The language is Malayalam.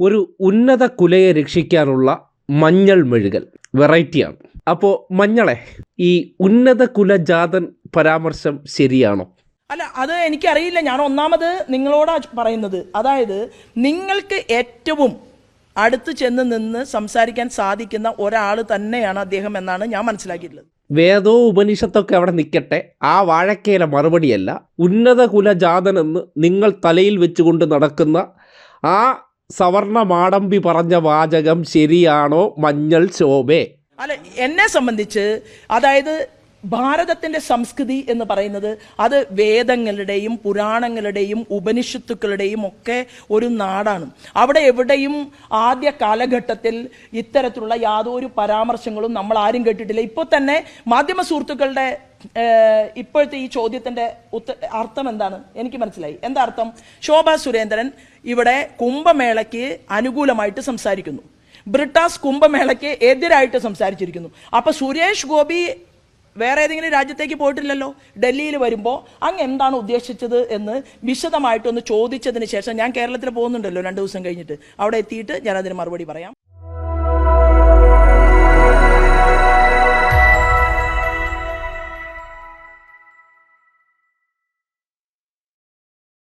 ഒരു ഉന്നത കുലയെ രക്ഷിക്കാനുള്ള മഞ്ഞൾ മെഴുകൽ. വെറൈറ്റിയാണ്. അപ്പോൾ മഞ്ഞളെ ഈ ഉന്നത കുല ജാതൻ പരാമർശം ശരിയാണോ? അല്ല അത് എനിക്കറിയില്ല. ഞാൻ ഒന്നാമത് നിങ്ങളോടാ പറയുന്നത്. അതായത് നിങ്ങൾക്ക് ഏറ്റവും അടുത്ത് ചെന്ന് നിന്ന് സംസാരിക്കാൻ സാധിക്കുന്ന ഒരാൾ തന്നെയാണ് അദ്ദേഹം എന്നാണ് ഞാൻ മനസ്സിലാക്കിയിട്ടുള്ളത്. വേദോ ഉപനിഷത്തൊക്കെ അവിടെ നിൽക്കട്ടെ ആ വാഴക്കേല മറുപടിയല്ല. ഉന്നത കുലജാതനെന്ന് നിങ്ങൾ തലയിൽ വെച്ചുകൊണ്ട് നടക്കുന്ന ആ സവർണ മാടമ്പി പറഞ്ഞ വാചകം ശരിയാണോ മഞ്ഞൾ ശോഭേ? അല്ല എന്നെ സംബന്ധിച്ച് അതായത് ഭാരതത്തിന്റെ സംസ്കൃതി എന്ന് പറയുന്നത് അത് വേദങ്ങളുടെയും പുരാണങ്ങളുടെയും ഉപനിഷത്തുക്കളുടെയും ഒക്കെ ഒരു നാടാണ്. അവിടെ എവിടെയും ആദ്യ കാലഘട്ടത്തിൽ ഇത്തരത്തിലുള്ള യാതൊരു പരാമർശങ്ങളും നമ്മൾ ആരും കേട്ടിട്ടില്ല. ഇപ്പോൾ തന്നെ മാധ്യമ സുഹൃത്തുക്കളുടെ ഇപ്പോഴത്തെ ഈ ചോദ്യത്തിന്റെ ഉത്ത അർത്ഥം എന്താണ്? എനിക്ക് മനസ്സിലായി. എന്താ അർത്ഥം? ശോഭ സുരേന്ദ്രൻ ഇവിടെ കുംഭമേളയ്ക്ക് അനുകൂലമായിട്ട് സംസാരിക്കുന്നു. ബ്രിട്ടാസ് കുംഭമേളയ്ക്ക് എതിരായിട്ട് സംസാരിച്ചിരിക്കുന്നു. അപ്പൊ സുരേഷ് ഗോപി വേറെ ഏതെങ്കിലും രാജ്യത്തേക്ക് പോയിട്ടില്ലല്ലോ? ഡൽഹിയിൽ വരുമ്പോൾ അങ്ങ് എന്താണ് ഉദ്ദേശിച്ചത് എന്ന് വിശദമായിട്ടൊന്ന് ചോദിച്ചതിന് ശേഷം ഞാൻ കേരളത്തിൽ പോകുന്നുണ്ടല്ലോ രണ്ട് ദിവസം കഴിഞ്ഞിട്ട്. അവിടെ എത്തിയിട്ട് ഞാൻ അതിന് മറുപടി പറയാം.